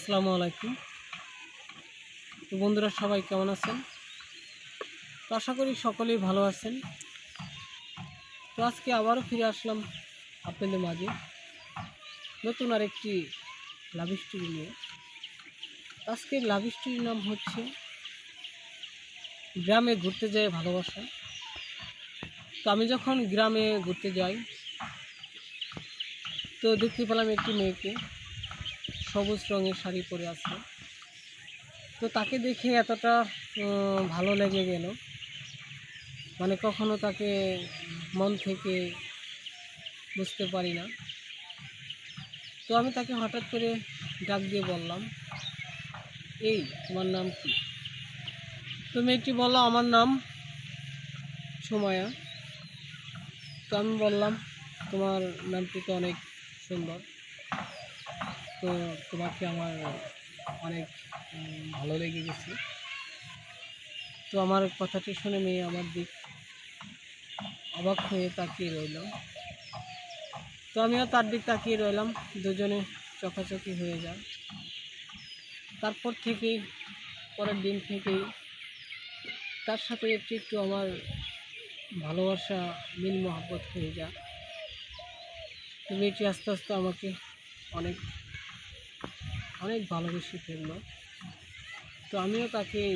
আসসালামু আলাইকুম। তো বন্ধুরা সবাই কেমন আছেন? তো আশা করি সকলেই ভালো আছেন। তো আজকে আবারও ফিরে আসলাম আপনাদের মাঝে। নতুন আরেকটি লাভ স্টোরি নিয়ে। আজকের লাভ স্টোরির নাম হচ্ছে, গ্রামে ঘুরতে যায় ভালোবাসা। তো আমি যখন গ্রামে ঘুরতে যাই, তো দেখতে পেলাম একটি মেয়েকে। সবুজ রঙের শাড়ি পরে আছে। তো তাকে দেখে এতটা ভালো লেগে গেল। মানে কখনো তাকে মন থেকে বুঝতে পারি না। তো আমি তাকে হঠাৎ করে ডাক দিয়ে বললাম, এই, তোমার নাম কি? তো মেয়েটি বলল, আমার নাম সুমায়া। তো আমি বললাম, তোমার নামটি তো অনেক সুন্দর। তো তোমাকে আমার অনেক ভালো লেগে গেছে। তো আমার কথাটি শুনে মেয়ে আমার দিক অবাক হয়ে তাকিয়ে রইলাম তো আমিও তার দিক তাকিয়ে রইলাম, দুজনে চকাচকি হয়ে যায় তারপর থেকেই, পরের দিন থেকেই তার সাথে একটু একটু আমার ভালোবাসা, মিল মহাব্বত হয়ে যায়। মেয়েটি আস্তে আস্তে আমাকে অনেক অনেক ভালোবেসে ফেলল। তো আমিও তাকে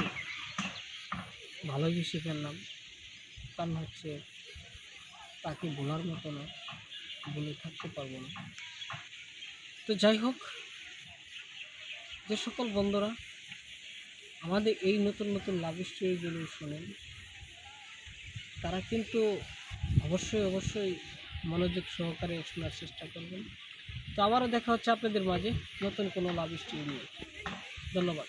ভালোবেসে ফেললাম। কারণ হচ্ছে তাকে বলার মতো না, বলে থাকতে পারব না। তো যাই হোক, যে সকল বন্ধুরা আমাদের এই নতুন নতুন লাভ স্টোরিগুলো শোনেন, তারা কিন্তু অবশ্যই অবশ্যই মনোযোগ সহকারে শোনার চেষ্টা করবেন। তো আবারও দেখা হচ্ছে আপনাদের মাঝে নতুন কোনো লাভ স্টোরি নিয়ে। ধন্যবাদ।